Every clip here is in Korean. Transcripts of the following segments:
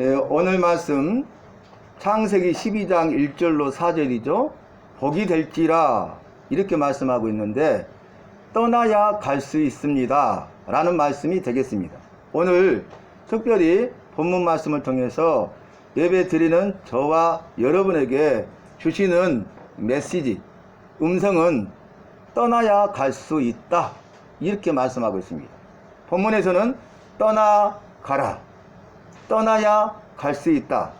예, 오늘 말씀 창세기 12장 1절로 4절이죠. 복이 될지라 이렇게 말씀하고 있는데 떠나야 갈 수 있습니다. 라는 말씀이 되겠습니다. 오늘 특별히 본문 말씀을 통해서 예배 드리는 저와 여러분에게 주시는 메시지, 음성은 떠나야 갈 수 있다. 이렇게 말씀하고 있습니다. 본문에서는 떠나가라. 떠나야 갈 수 있다.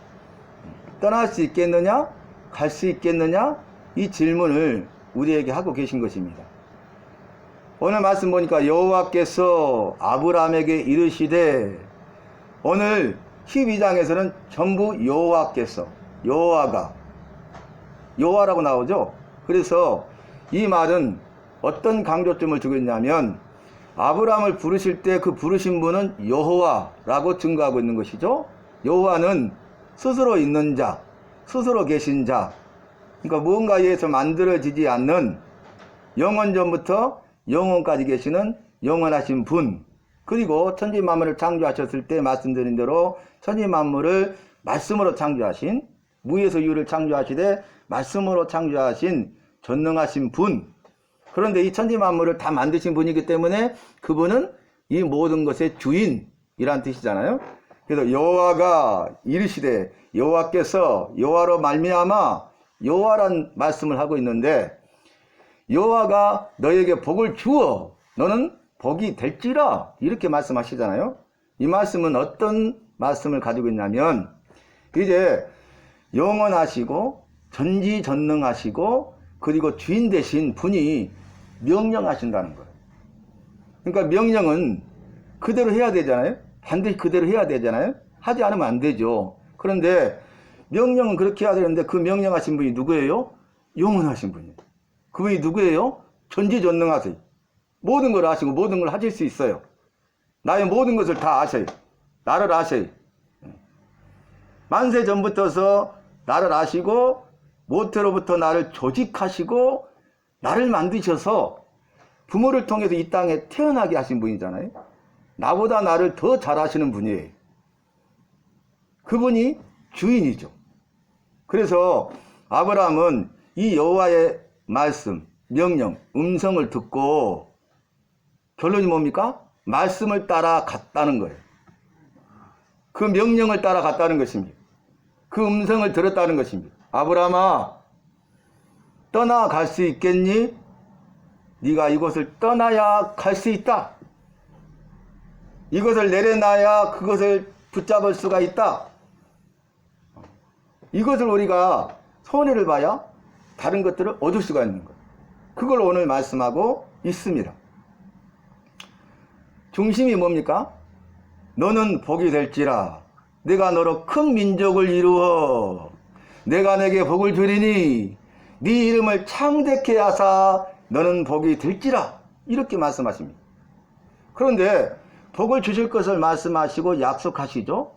떠날 수 있겠느냐? 갈 수 있겠느냐? 이 질문을 우리에게 하고 계신 것입니다. 오늘 말씀 보니까 여호와께서 아브라함에게 이르시되 오늘 12장에서는 전부 여호와께서 여호와가 여호와라고 나오죠. 그래서 이 말은 어떤 강조점을 주고 있냐면 아브라함을 부르실 때 그 부르신 분은 여호와라고 증거하고 있는 것이죠. 여호와는 스스로 있는 자, 스스로 계신 자. 그러니까 무언가에 의해서 만들어지지 않는 영원 전부터 영원까지 계시는 영원하신 분. 그리고 천지 만물을 창조하셨을 때 말씀드린 대로 천지 만물을 말씀으로 창조하신 무에서 유를 창조하시되 말씀으로 창조하신 전능하신 분. 그런데 이 천지 만물을 다 만드신 분이기 때문에 그분은 이 모든 것의 주인이란 뜻이잖아요. 그래서 여호와가 이르시되 여호와께서 여호와로 말미암아 여호와란 말씀을 하고 있는데 여호와가 너에게 복을 주어 너는 복이 될지라 이렇게 말씀하시잖아요. 이 말씀은 어떤 말씀을 가지고 있냐면 이제 영원하시고 전지전능하시고 그리고 주인 되신 분이 명령하신다는 거예요. 그러니까 명령은 그대로 해야 되잖아요. 반드시 그대로 해야 되잖아요. 하지 않으면 안 되죠. 그런데 명령은 그렇게 해야 되는데 그 명령하신 분이 누구예요? 영원하신 분이에요. 그분이 누구예요? 전지전능하세요. 모든 걸 아시고 모든 걸 하실 수 있어요. 나의 모든 것을 다 아셔요. 나를 아셔요. 만세 전부터서 나를 아시고 모태로부터 나를 조직하시고 나를 만드셔서 부모를 통해서 이 땅에 태어나게 하신 분이잖아요. 나보다 나를 더 잘하시는 분이에요. 그분이 주인이죠. 그래서 아브라함은 이 여호와의 말씀, 명령, 음성을 듣고 결론이 뭡니까? 말씀을 따라 갔다는 거예요. 그 명령을 따라 갔다는 것입니다. 그 음성을 들었다는 것입니다. 아브라함아, 떠나갈 수 있겠니? 네가 이곳을 떠나야 갈 수 있다. 이것을 내려놔야 그것을 붙잡을 수가 있다. 이것을 우리가 손해를 봐야 다른 것들을 얻을 수가 있는 것. 그걸 오늘 말씀하고 있습니다. 중심이 뭡니까? 너는 복이 될지라. 내가 너로 큰 민족을 이루어. 내가 내게 복을 주리니 네 이름을 창대케 하사 너는 복이 될지라. 이렇게 말씀하십니다. 그런데 복을 주실 것을 말씀하시고 약속하시죠.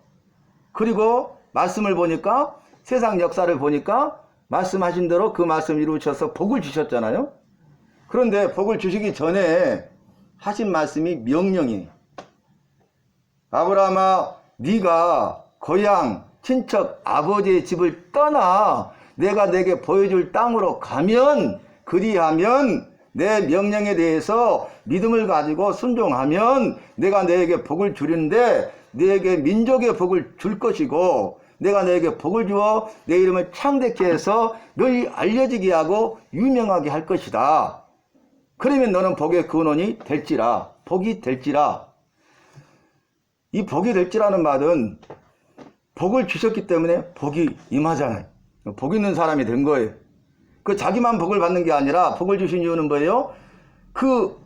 그리고 말씀을 보니까 세상 역사를 보니까 말씀하신 대로 그 말씀 이루셔서 복을 주셨잖아요. 그런데 복을 주시기 전에 하신 말씀이 명령이에요. 아브라함아 네가 고향 친척 아버지의 집을 떠나 내가 내게 보여줄 땅으로 가면 그리하면 내 명령에 대해서 믿음을 가지고 순종하면 내가 너에게 복을 주는데 너에게 민족의 복을 줄 것이고 내가 너에게 복을 주어 내 이름을 창대케 해서 널리 알려지게 하고 유명하게 할 것이다. 그러면 너는 복의 근원이 될지라 복이 될지라 이 복이 될지라는 말은 복을 주셨기 때문에 복이 임하잖아요. 복 있는 사람이 된 거예요. 그 자기만 복을 받는 게 아니라 복을 주신 이유는 뭐예요? 그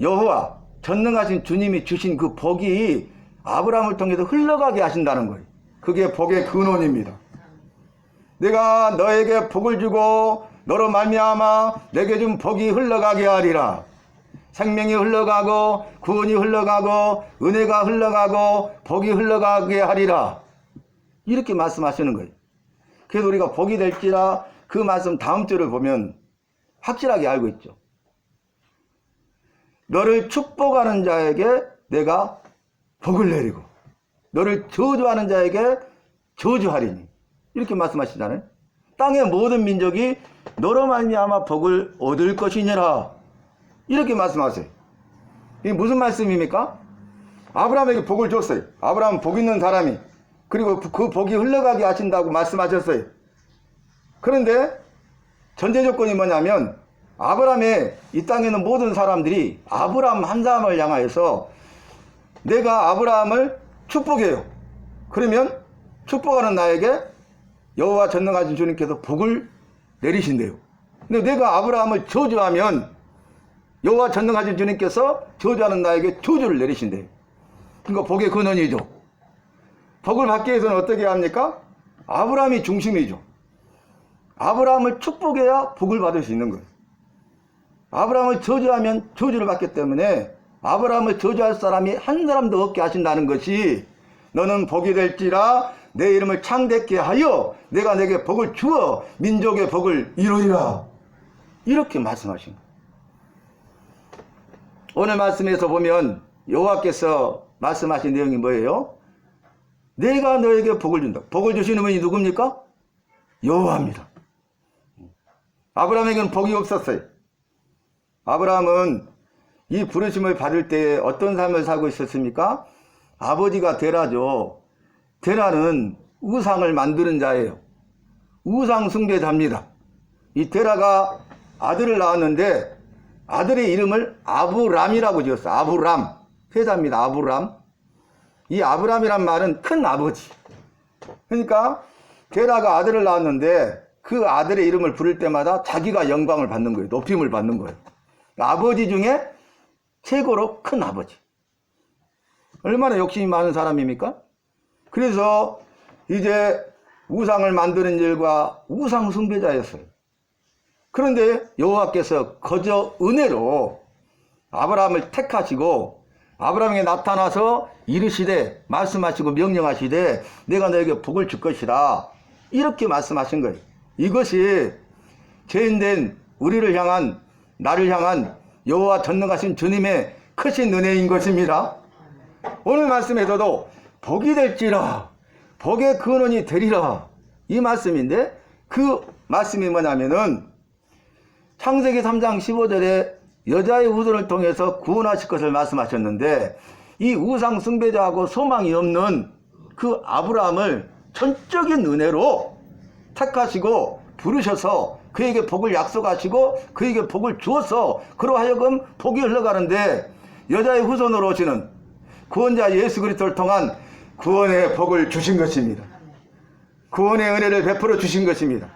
여호와 전능하신 주님이 주신 그 복이 아브라함을 통해서 흘러가게 하신다는 거예요. 그게 복의 근원입니다. 내가 너에게 복을 주고 너로 말미암아 내게 준 복이 흘러가게 하리라. 생명이 흘러가고 구원이 흘러가고 은혜가 흘러가고 복이 흘러가게 하리라. 이렇게 말씀하시는 거예요. 그래서 우리가 복이 될지라 그 말씀 다음 절을 보면 확실하게 알고 있죠. 너를 축복하는 자에게 내가 복을 내리고 너를 저주하는 자에게 저주하리니 이렇게 말씀하시잖아요. 땅의 모든 민족이 너로 말미암아 복을 얻을 것이니라 이렇게 말씀하세요. 이게 무슨 말씀입니까? 아브라함에게 복을 줬어요. 아브라함 복 있는 사람이 그리고 그 복이 흘러가게 하신다고 말씀하셨어요. 그런데 전제 조건이 뭐냐면 아브라함의 이 땅에 있는 모든 사람들이 아브라함 한 사람을 향하여서 내가 아브라함을 축복해요. 그러면 축복하는 나에게 여호와 전능하신 주님께서 복을 내리신대요. 근데 내가 아브라함을 저주하면 여호와 전능하신 주님께서 저주하는 나에게 저주를 내리신대요. 그러니까 복의 근원이죠. 복을 받기 위해서는 어떻게 합니까? 아브라함이 중심이죠. 아브라함을 축복해야 복을 받을 수 있는 거예요. 아브라함을 저주하면 저주를 받기 때문에 아브라함을 저주할 사람이 한 사람도 없게 하신다는 것이 너는 복이 될지라 내 이름을 창대케 하여 내가 내게 복을 주어 민족의 복을 이루리라. 이렇게 말씀하신 거예요. 오늘 말씀에서 보면 여호와께서 말씀하신 내용이 뭐예요? 내가 너에게 복을 준다. 복을 주시는 분이 누굽니까? 여호와입니다. 아브라함에게는 복이 없었어요. 아브라함은 이 부르심을 받을 때 어떤 삶을 살고 있었습니까? 아버지가 데라죠. 데라는 우상을 만드는 자예요. 우상 숭배자입니다. 이 데라가 아들을 낳았는데 아들의 이름을 아브람이라고 지었어요. 아브람. 회자입니다. 아브람. 이 아브람이란 말은 큰 아버지. 그러니까 데라가 아들을 낳았는데 그 아들의 이름을 부를 때마다 자기가 영광을 받는 거예요. 높임을 받는 거예요. 아버지 중에 최고로 큰 아버지. 얼마나 욕심이 많은 사람입니까? 그래서 이제 우상을 만드는 일과 우상 숭배자였어요. 그런데 여호와께서 거저 은혜로 아브라함을 택하시고 아브라함에게 나타나서 이르시되 말씀하시고 명령하시되 내가 너에게 복을 줄 것이라 이렇게 말씀하신 거예요. 이것이 죄인된 우리를 향한 나를 향한 여호와 전능하신 주님의 크신 은혜인 것입니다. 오늘 말씀에서도 복이 될지라 복의 근원이 되리라 이 말씀인데 그 말씀이 뭐냐면은 창세기 3장 15절에 여자의 후손을 통해서 구원하실 것을 말씀하셨는데 이 우상 숭배자하고 소망이 없는 그 아브라함을 전적인 은혜로 택하시고 부르셔서 그에게 복을 약속하시고 그에게 복을 주어서 그러하여금 복이 흘러가는데 여자의 후손으로 오시는 구원자 예수 그리스도를 통한 구원의 복을 주신 것입니다. 구원의 은혜를 베풀어 주신 것입니다.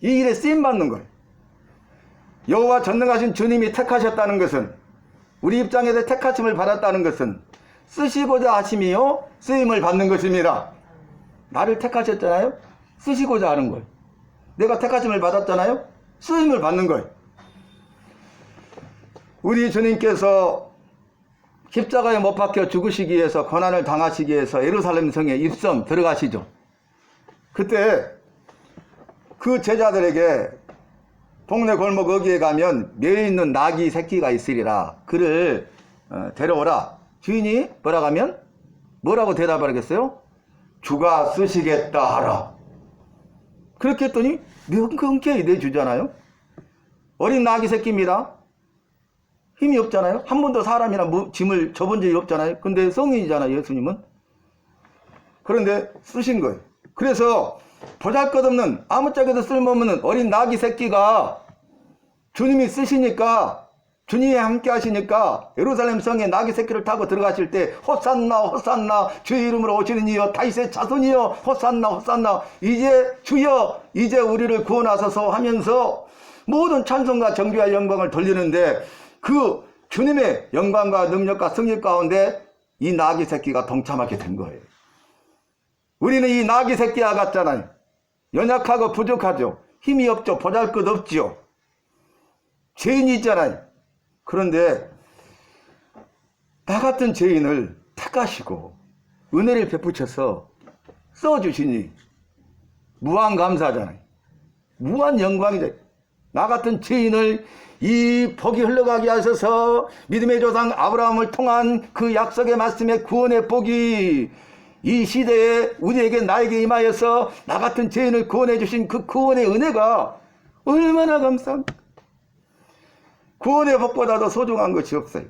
이 일에 쓰임 받는 거예요. 여호와 전능하신 주님이 택하셨다는 것은 우리 입장에서 택하심을 받았다는 것은 쓰시고자 하심이요 쓰임을 받는 것입니다. 나를 택하셨잖아요. 쓰시고자 하는 거예요. 내가 택하심을 받았잖아요. 쓰임을 받는 거예요. 우리 주님께서 십자가에 못 박혀 죽으시기 위해서 고난을 당하시기 위해서 예루살렘 성에 입성 들어가시죠. 그때 그 제자들에게 동네 골목 어귀에 가면 매 있는 낙이 새끼가 있으리라. 그를 어, 데려오라. 주인이 뭐라 가면 뭐라고 대답하겠어요? 주가 쓰시겠다 하라. 그렇게 했더니 명경케 내주잖아요. 어린 낙이 새끼입니다. 힘이 없잖아요. 한 번도 사람이나 무- 짐을 접은 적이 없잖아요. 근데 성인이잖아요, 예수님은. 그런데 쓰신 거예요. 그래서 보잘것없는 아무짝에도 쓸모없는 어린 나귀 새끼가 주님이 쓰시니까 주님이 함께 하시니까 예루살렘 성에 나귀 새끼를 타고 들어가실 때 호산나 호산나 주의 이름으로 오시는 이여 다윗의 자손이여 호산나 호산나 이제 주여 이제 우리를 구원하소서 하면서 모든 찬송과 정비와 영광을 돌리는데 그 주님의 영광과 능력과 승리 가운데 이 나귀 새끼가 동참하게 된 거예요. 우리는 이 나귀 새끼와 같잖아요. 연약하고 부족하죠. 힘이 없죠. 보잘 것 없지요. 죄인이 있잖아요. 그런데 나 같은 죄인을 택하시고 은혜를 베푸셔서 써주시니 무한 감사잖아요. 무한 영광이죠. 나 같은 죄인을 이 복이 흘러가게 하셔서 믿음의 조상 아브라함을 통한 그 약속의 말씀의 구원의 복이 이 시대에 우리에게 나에게 임하여서 나 같은 죄인을 구원해 주신 그 구원의 은혜가 얼마나 감사합니까? 구원의 복보다도 소중한 것이 없어요.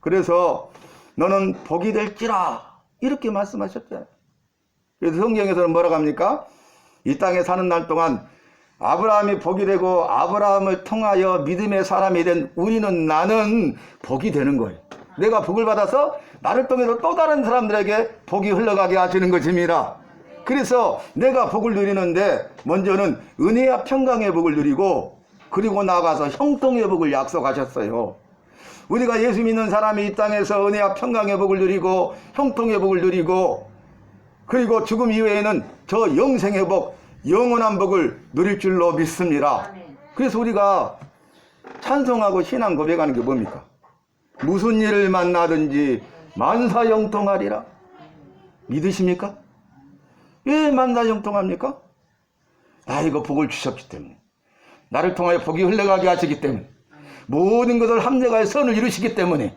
그래서 너는 복이 될지라 이렇게 말씀하셨잖아요. 그래서 성경에서는 뭐라고 합니까? 이 땅에 사는 날 동안 아브라함이 복이 되고 아브라함을 통하여 믿음의 사람이 된 우리는 나는 복이 되는 거예요. 내가 복을 받아서 나를 통해서 또 다른 사람들에게 복이 흘러가게 하시는 것입니다. 그래서 내가 복을 누리는데 먼저는 은혜와 평강의 복을 누리고 그리고 나가서 형통의 복을 약속하셨어요. 우리가 예수 믿는 사람이 이 땅에서 은혜와 평강의 복을 누리고 형통의 복을 누리고 그리고 죽음 이후에는 저 영생의 복, 영원한 복을 누릴 줄로 믿습니다. 그래서 우리가 찬송하고 신앙 고백하는 게 뭡니까? 무슨 일을 만나든지 만사형통하리라. 믿으십니까? 왜 만사형통합니까? 아이고 복을 주셨기 때문에 나를 통하여 복이 흘러가게 하시기 때문에 모든 것을 합력하여 선을 이루시기 때문에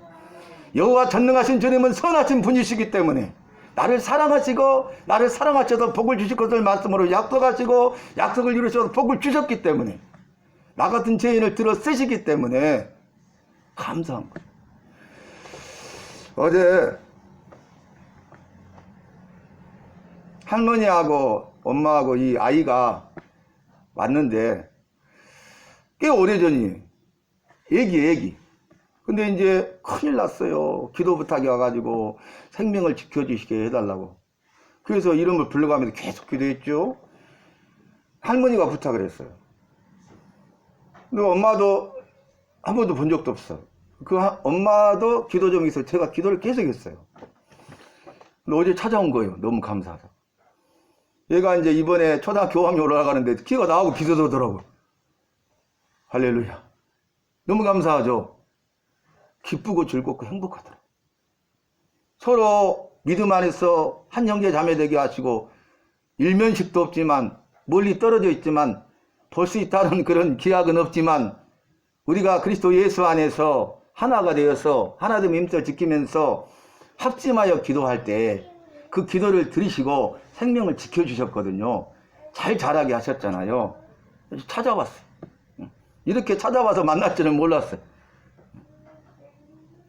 여호와 전능하신 주님은 선하신 분이시기 때문에 나를 사랑하시고 나를 사랑하셔서 복을 주실 것을 말씀으로 약속하시고 약속을 이루셔서 복을 주셨기 때문에 나 같은 죄인을 들어 쓰시기 때문에 감사한 거예요. 어제 할머니하고 엄마하고 이 아이가 왔는데 꽤 오래전이에요. 애기, 애기. 근데 이제 큰일 났어요. 기도 부탁이 와가지고 생명을 지켜주시게 해달라고. 그래서 이름을 불러가면서 계속 기도했죠. 할머니가 부탁을 했어요. 근데 엄마도 한 번도 본 적도 없어. 그 하- 엄마도 기도 중에 있어. 제가 기도를 계속 했어요. 근데 어제 찾아온 거예요. 너무 감사하다. 얘가 이제 이번에 초등학교 5학년 올라가는데 키가 나오고 기도도 더라고. 할렐루야. 너무 감사하죠. 기쁘고 즐겁고 행복하더라. 서로 믿음 안에서 한 형제 자매 되게 하시고 일면식도 없지만 멀리 떨어져 있지만 볼 수 있다는 그런 기약은 없지만 우리가 그리스도 예수 안에서 하나가 되어서 하나됨 임절 지키면서 합심하여 기도할 때 그 기도를 들으시고 생명을 지켜주셨거든요. 잘 자라게 하셨잖아요. 찾아왔어요. 이렇게 찾아와서 만날 줄은 몰랐어요.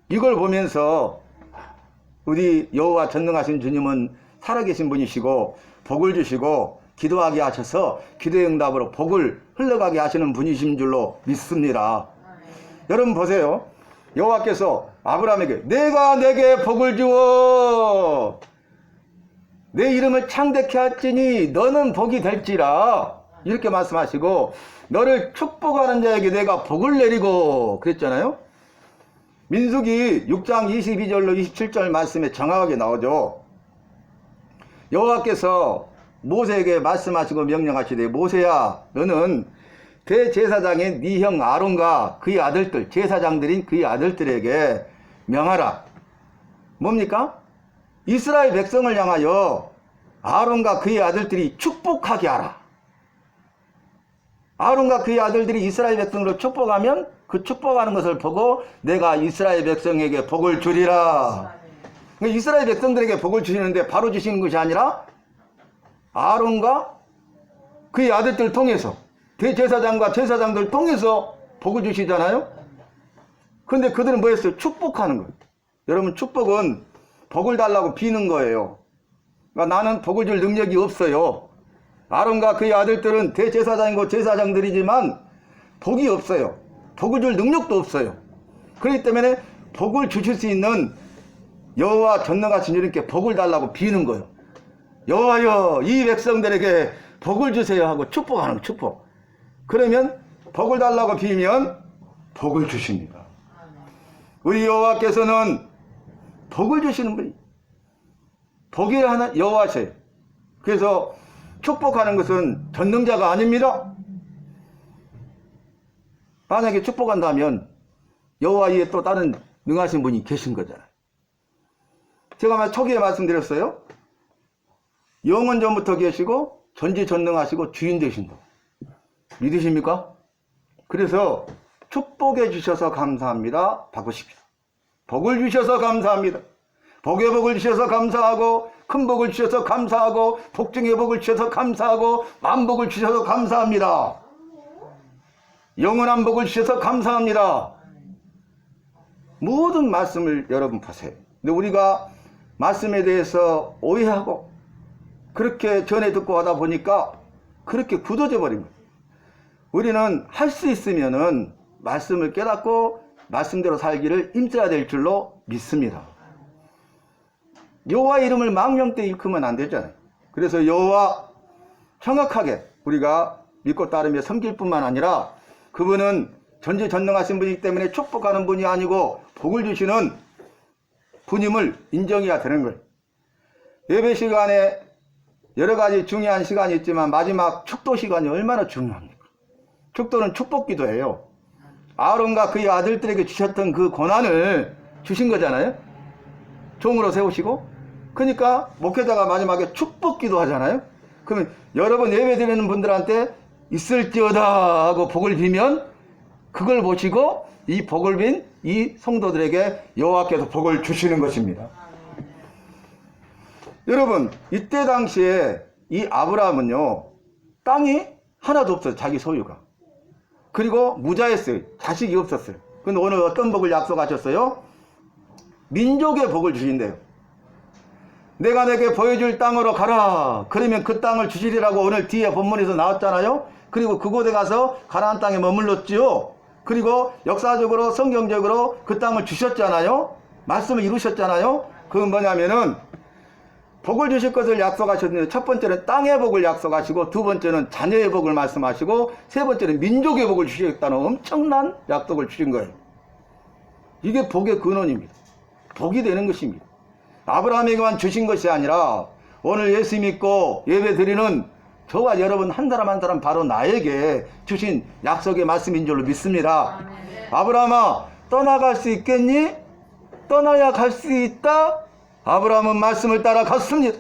이걸 보면서 우리 여호와 전능하신 주님은 살아계신 분이시고 복을 주시고 기도하게 하셔서 기도의 응답으로 복을 흘러가게 하시는 분이신 줄로 믿습니다. 여러분 보세요. 여호와께서 아브라함에게 내가 내게 복을 주어 내 이름을 창대케 할지니 너는 복이 될지라 이렇게 말씀하시고 너를 축복하는 자에게 내가 복을 내리고 그랬잖아요. 민수기 6장 22절로 27절 말씀에 정확하게 나오죠. 여호와께서 모세에게 말씀하시고 명령하시되 모세야 너는 대제사장인 네 형 아론과 그의 아들들 제사장들인 그의 아들들에게 명하라. 뭡니까? 이스라엘 백성을 향하여 아론과 그의 아들들이 축복하게 하라. 아론과 그의 아들들이 이스라엘 백성으로 축복하면 그 축복하는 것을 보고 내가 이스라엘 백성에게 복을 주리라. 그러니까 이스라엘 백성들에게 복을 주시는데 바로 주시는 것이 아니라 아론과 그의 아들들 통해서 대제사장과 제사장들 통해서 복을 주시잖아요. 근데 그들은 뭐 했어요? 축복하는 거예요. 여러분 축복은 복을 달라고 비는 거예요. 그러니까 나는 복을 줄 능력이 없어요. 아론과 그의 아들들은 대제사장이고 제사장들이지만 복이 없어요. 복을 줄 능력도 없어요. 그렇기 때문에 복을 주실 수 있는 여호와 전능하신 주님께 복을 달라고 비는 거예요. 여호와여 이 백성들에게 복을 주세요 하고 축복하는 거, 축복. 그러면 복을 달라고 비면 복을 주십니다. 우리 여호와께서는 복을 주시는 분이 복이 하나 여호와세요. 그래서 축복하는 것은 전능자가 아닙니다. 만약에 축복한다면 여호와 위에 또 다른 능하신 분이 계신 거잖아요. 제가 말 초기에 말씀드렸어요. 영원 전부터 계시고 전지전능하시고 주인 되신다. 믿으십니까? 그래서 축복해 주셔서 감사합니다. 바꾸십시오. 복을 주셔서 감사합니다. 복의 복을 주셔서 감사하고 큰 복을 주셔서 감사하고 복중의 복을 주셔서 감사하고 만복을 주셔서 감사합니다. 영원한 복을 주셔서 감사합니다. 모든 말씀을 여러분 보세요. 근데 우리가 말씀에 대해서 오해하고 그렇게 전해 듣고 하다 보니까 그렇게 굳어져 버린 거예요. 우리는 할 수 있으면은 말씀을 깨닫고 말씀대로 살기를 임써야 될 줄로 믿습니다. 여호와 이름을 망령 때 일으키면 안 되잖아요. 그래서 여호와 정확하게 우리가 믿고 따르며 섬길 뿐만 아니라 그분은 전지전능하신 분이기 때문에 축복하는 분이 아니고 복을 주시는 분임을 인정해야 되는 거예요. 예배 시간에 여러 가지 중요한 시간이 있지만 마지막 축도 시간이 얼마나 중요합니까? 축도는 축복 기도예요. 아론과 그의 아들들에게 주셨던 그 권한을 주신 거잖아요. 종으로 세우시고. 그러니까 목회자가 마지막에 축복 기도 하잖아요. 그러면 여러분 예배 드리는 분들한테 있을지어다 하고 복을 빌면 그걸 보시고 이 복을 빈 이 성도들에게 여호와께서 복을 주시는 것입니다. 여러분 이때 당시에 이 아브라함은요 땅이 하나도 없어요 자기 소유가 그리고 무자였어요. 자식이 없었어요 근데 오늘 어떤 복을 약속하셨어요? 민족의 복을 주신대요. 내가 내게 보여줄 땅으로 가라. 그러면 그 땅을 주시리라고 오늘 뒤에 본문에서 나왔잖아요. 그리고 그곳에 가서 가나안 땅에 머물렀지요. 그리고 역사적으로 성경적으로 그 땅을 주셨잖아요. 말씀을 이루셨잖아요. 그건 뭐냐면은 복을 주실 것을 약속하셨는데 첫 번째는 땅의 복을 약속하시고 두 번째는 자녀의 복을 말씀하시고 세 번째는 민족의 복을 주시겠다는 엄청난 약속을 주신 거예요. 이게 복의 근원입니다. 복이 되는 것입니다. 아브라함에게만 주신 것이 아니라 오늘 예수 믿고 예배 드리는 저와 여러분 한 사람 한 사람 바로 나에게 주신 약속의 말씀인 줄로 믿습니다. 아브라함아 떠나갈 수 있겠니? 떠나야 갈 수 있다? 아브라함은 말씀을 따라 갔습니다.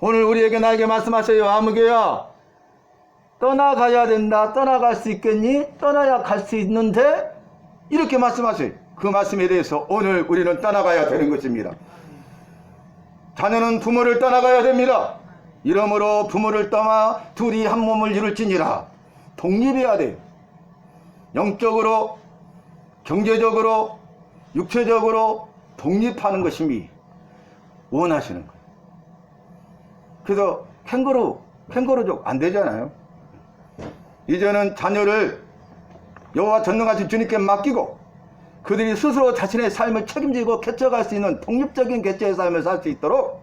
오늘 우리에게 나에게 말씀하세요. 아무개야. 떠나가야 된다. 떠나갈 수 있겠니? 떠나야 갈 수 있는데? 이렇게 말씀하세요. 그 말씀에 대해서 오늘 우리는 떠나가야 되는 것입니다. 자녀는 부모를 떠나가야 됩니다. 이러므로 부모를 떠나 둘이 한 몸을 이룰지니라. 독립해야 돼요. 영적으로, 경제적으로, 육체적으로 독립하는 것임이 원하시는 거예요. 그래서 캥거루, 캥거루족 안 되잖아요. 이제는 자녀를 여호와 전능하신 주님께 맡기고 그들이 스스로 자신의 삶을 책임지고 개척할 수 있는 독립적인 개체의 삶을 살 수 있도록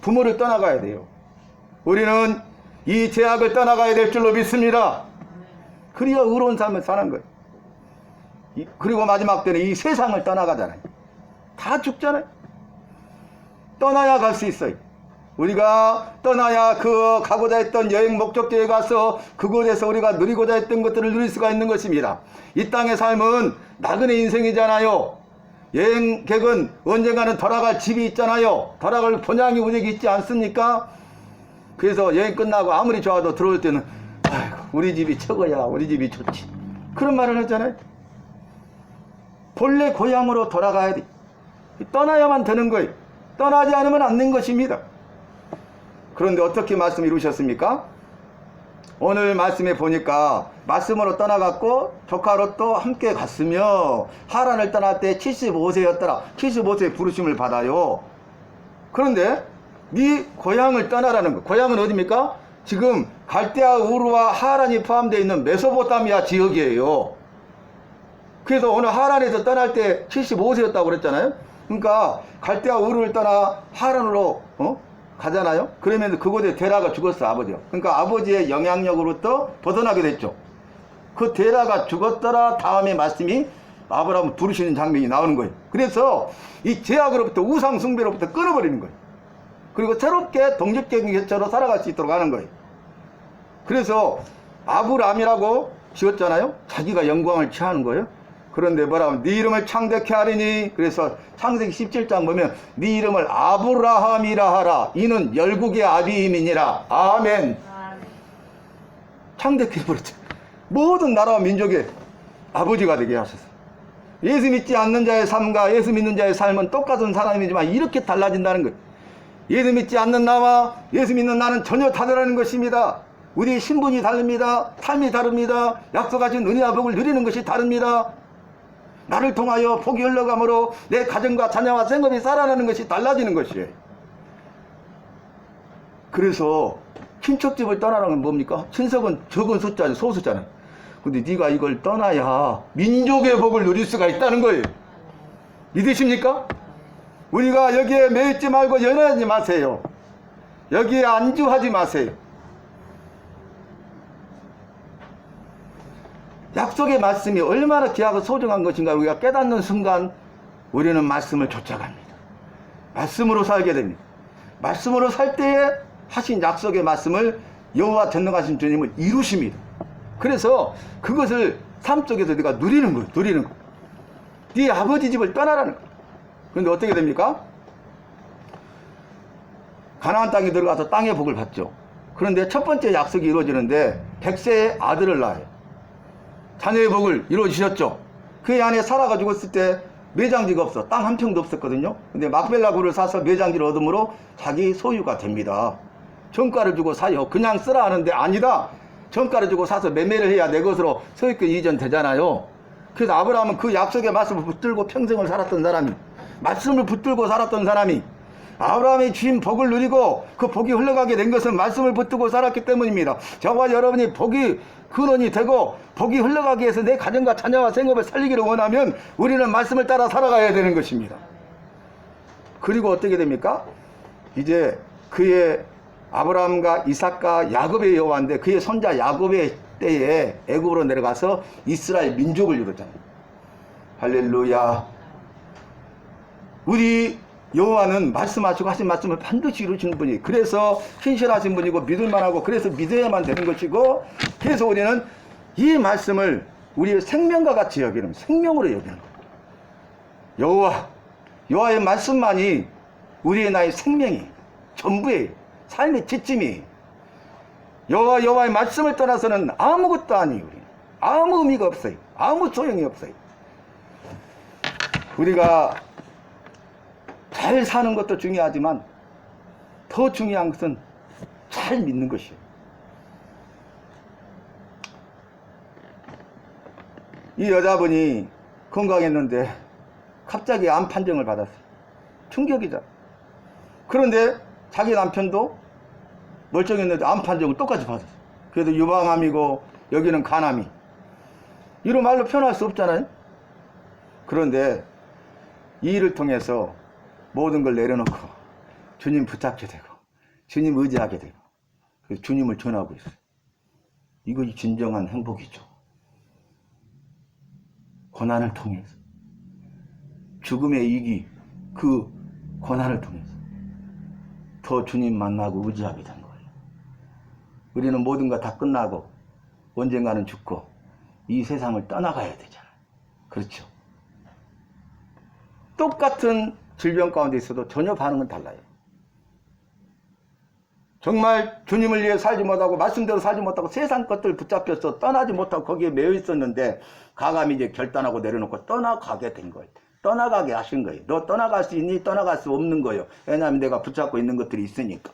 부모를 떠나가야 돼요. 우리는 이 제약을 떠나가야 될 줄로 믿습니다. 그리야 의로운 삶을 사는 거예요. 이- 그리고 마지막 때는 이 세상을 떠나가잖아요. 다 죽잖아요. 떠나야 갈 수 있어요. 우리가 떠나야 그 가고자 했던 여행 목적지에 가서 그곳에서 우리가 누리고자 했던 것들을 누릴 수가 있는 것입니다. 이 땅의 삶은 나그네 인생이잖아요. 여행객은 언젠가는 돌아갈 집이 있잖아요. 돌아갈 본향이 우리에게 있지 않습니까? 그래서 여행 끝나고 아무리 좋아도 들어올 때는 아이고 우리 집이 최고야 우리 집이 좋지 그런 말을 하잖아요 본래 고향으로 돌아가야 돼 떠나야만 되는 거예요 떠나지 않으면 안 되는 것입니다 그런데 어떻게 말씀 이루셨습니까? 오늘 말씀에 보니까 말씀으로 떠나갔고 조카로 또 함께 갔으며 하란을 떠날 때 75세였더라 75세 부르심을 받아요 그런데 네 고향을 떠나라는 거. 고향은 어디입니까? 지금 갈대아 우르와 하란이 포함되어 있는 메소포타미아 지역이에요. 그래서 오늘 하란에서 떠날 때 75세였다고 그랬잖아요. 그러니까 갈대아 우르를 떠나 하란으로 어? 가잖아요. 그러면 그곳에 데라가 죽었어 아버지가. 그러니까 아버지의 영향력으로부터 벗어나게 됐죠. 그 데라가 죽었더라 다음에 말씀이 아브라함을 부르시는 장면이 나오는 거예요. 그래서 이 제약으로부터 우상 숭배로부터 끊어버리는 거예요. 그리고 새롭게 독립적인 개체로 살아갈 수 있도록 하는 거예요. 그래서 아브람이라고 지었잖아요. 자기가 영광을 취하는 거예요. 그런데 뭐라면 네 이름을 창대케 하리니 그래서 창세기 17장 보면 네 이름을 아브라함이라 하라 이는 열국의 아비임이니라 아멘 창대케 해버렸죠 모든 나라와 민족의 아버지가 되게 하셨어요 예수 믿지 않는 자의 삶과 예수 믿는 자의 삶은 똑같은 사람이지만 이렇게 달라진다는 거예요. 예수 믿지 않는 나와 예수 믿는 나는 전혀 다르다는 것입니다. 우리의 신분이 다릅니다. 삶이 다릅니다. 약속하신 은혜와 복을 누리는 것이 다릅니다. 나를 통하여 복이 흘러감으로 내 가정과 자녀와 생업이 살아나는 것이 달라지는 것이에요. 그래서 친척집을 떠나라는 건 뭡니까? 친척은 적은 숫자죠. 소수잖아요. 근데 네가 이걸 떠나야 민족의 복을 누릴 수가 있다는 거예요. 믿으십니까? 우리가 여기에 매있지 말고 연하지 마세요. 여기에 안주하지 마세요. 약속의 말씀이 얼마나 귀하고 소중한 것인가 우리가 깨닫는 순간 우리는 말씀을 쫓아갑니다. 말씀으로 살게 됩니다. 말씀으로 살 때에 하신 약속의 말씀을 여호와 전능하신 주님을 이루십니다. 그래서 그것을 삶 속에서 네가 누리는 거예요. 누리는 거. 네 아버지 집을 떠나라는 거. 그런데 어떻게 됩니까? 가나안 땅에 들어가서 땅의 복을 받죠. 그런데 첫 번째 약속이 이루어지는데 백세의 아들을 낳아요. 자녀의 복을 이루어주셨죠. 그 안에 살아가 죽었을 때 매장지가 없어. 땅 한 평도 없었거든요. 근데 막벨라굴을 사서 매장지를 얻음으로 자기 소유가 됩니다. 정가를 주고 사요. 그냥 쓰라 하는데 아니다. 정가를 주고 사서 매매를 해야 내 것으로 소유권 이전 되잖아요. 그래서 아브라함은 그 약속의 말씀을 붙들고 평생을 살았던 사람이, 말씀을 붙들고 살았던 사람이, 아브라함이 주신 복을 누리고 그 복이 흘러가게 된 것은 말씀을 붙들고 살았기 때문입니다. 저와 여러분이 복이 근원이 되고 복이 흘러가기 위해서 내 가정과 자녀와 생업을 살리기를 원하면 우리는 말씀을 따라 살아가야 되는 것입니다. 그리고 어떻게 됩니까? 이제 그의 아브라함과 이삭과 야곱의 여호와인데 그의 손자 야곱의 때에 애굽으로 내려가서 이스라엘 민족을 이루었잖아요. 할렐루야. 우리 여호와는 말씀하시고 하신 말씀을 반드시 이루시는 분이 그래서 신실하신 분이고 믿을만하고 그래서 믿어야만 되는 것이고 그래서 우리는 이 말씀을 우리의 생명과 같이 여기는 생명으로 여기는. 여호와 여호와의 말씀만이 우리의 나의 생명이 전부의 삶의 지침이 여호와 여호와의 말씀을 떠나서는 아무것도 아니에요. 우리는. 아무 의미가 없어요. 아무 소용이 없어요. 우리가 잘 사는 것도 중요하지만 더 중요한 것은 잘 믿는 것이에요. 이 여자분이 건강했는데 갑자기 암 판정을 받았어요. 충격이죠. 그런데 자기 남편도 멀쩡했는데 암 판정을 똑같이 받았어요. 그래도 유방암이고 여기는 간암이. 이런 말로 표현할 수 없잖아요. 그런데 이 일을 통해서 모든 걸 내려놓고 주님 붙잡게 되고 주님 의지하게 되고 그래서 주님을 전하고 있어요. 이것이 진정한 행복이죠. 고난을 통해서 죽음의 이기 그 고난을 통해서 더 주님 만나고 의지하게 된 거예요. 우리는 모든 거 다 끝나고 언젠가는 죽고 이 세상을 떠나가야 되잖아요. 그렇죠. 똑같은 질병 가운데 있어도 전혀 반응은 달라요. 정말 주님을 위해 살지 못하고 말씀대로 살지 못하고 세상 것들 붙잡혀서 떠나지 못하고 거기에 매여 있었는데 가감이 이제 결단하고 내려놓고 떠나가게 된 거예요. 떠나가게 하신 거예요. 너 떠나갈 수 있니? 떠나갈 수 없는 거예요. 왜냐하면 내가 붙잡고 있는 것들이 있으니까.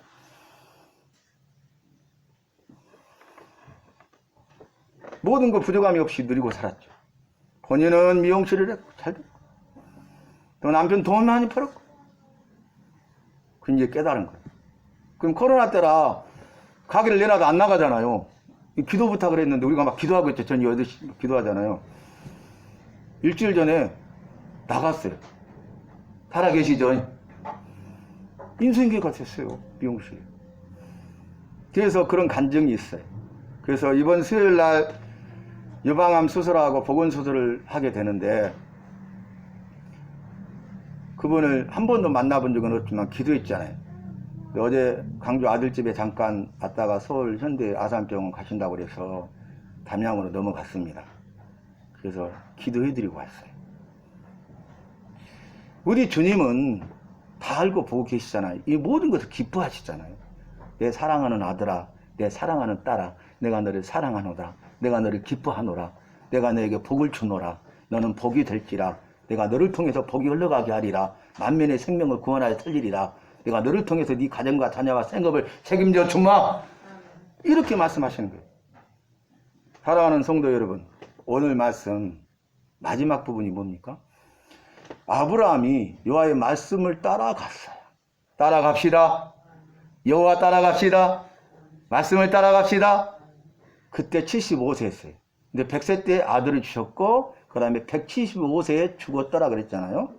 모든 거 부족함이 없이 누리고 살았죠. 본인은 미용실을 했고 잘 됐고 또 남편 돈 많이 벌었고 그 이제 깨달은 거예요. 그럼 코로나 때라 가게를 내놔도 안 나가잖아요. 이 기도 부탁을 했는데 우리가 막 기도하고 있죠. 전 8시 기도하잖아요. 일주일 전에 나갔어요. 살아 계시죠? 인수인계 같았어요. 미용실. 그래서 그런 간증이 있어요. 그래서 이번 수요일 날 유방암 수술하고 보건 수술을 하게 되는데 그분을 한 번도 만나본 적은 없지만 기도했잖아요. 어제 광주 아들집에 잠깐 왔다가 서울 현대 아산병원 가신다고 그래서 담양으로 넘어갔습니다. 그래서 기도해드리고 왔어요. 우리 주님은 다 알고 보고 계시잖아요. 이 모든 것을 기뻐하시잖아요. 내 사랑하는 아들아, 내 사랑하는 딸아, 내가 너를 사랑하노라, 내가 너를 기뻐하노라, 내가 너에게 복을 주노라. 너는 복이 될지라 내가 너를 통해서 복이 흘러가게 하리라. 만면의 생명을 구원하여 살리리라. 내가 너를 통해서 네 가정과 자녀와 생업을 책임져 주마. 이렇게 말씀하시는 거예요. 사랑하는 성도 여러분 오늘 말씀 마지막 부분이 뭡니까? 아브라함이 여호와의 말씀을 따라갔어요. 따라갑시다. 여호와 따라갑시다. 말씀을 따라갑시다. 그때 75세였어요. 근데 100세 때 아들을 주셨고 그 다음에 175세에 죽었더라 그랬잖아요.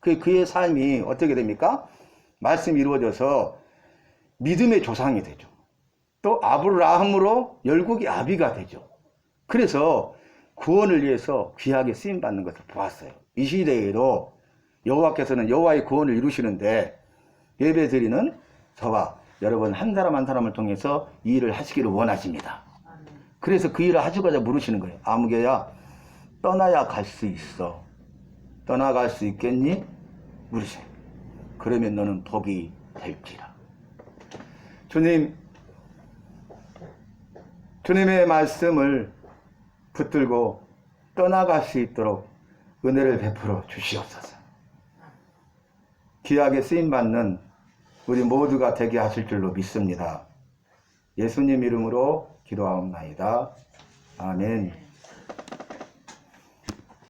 그 그의 삶이 어떻게 됩니까? 말씀이 이루어져서 믿음의 조상이 되죠. 또 아브라함으로 열국의 아비가 되죠. 그래서 구원을 위해서 귀하게 쓰임 받는 것을 보았어요. 이 시대에도 여호와께서는 여호와의 구원을 이루시는데 예배 드리는 저와 여러분 한 사람 한 사람을 통해서 이 일을 하시기를 원하십니다. 그래서 그 일을 하시고자 물으시는 거예요. 아무개야 떠나야 갈 수 있어. 떠나갈 수 있겠니? 물으세요. 그러면 너는 복이 될지라. 주님, 주님의 말씀을 붙들고 떠나갈 수 있도록 은혜를 베풀어 주시옵소서. 귀하게 쓰임받는 우리 모두가 되게 하실 줄로 믿습니다. 예수님 이름으로 기도하옵나이다. 아멘.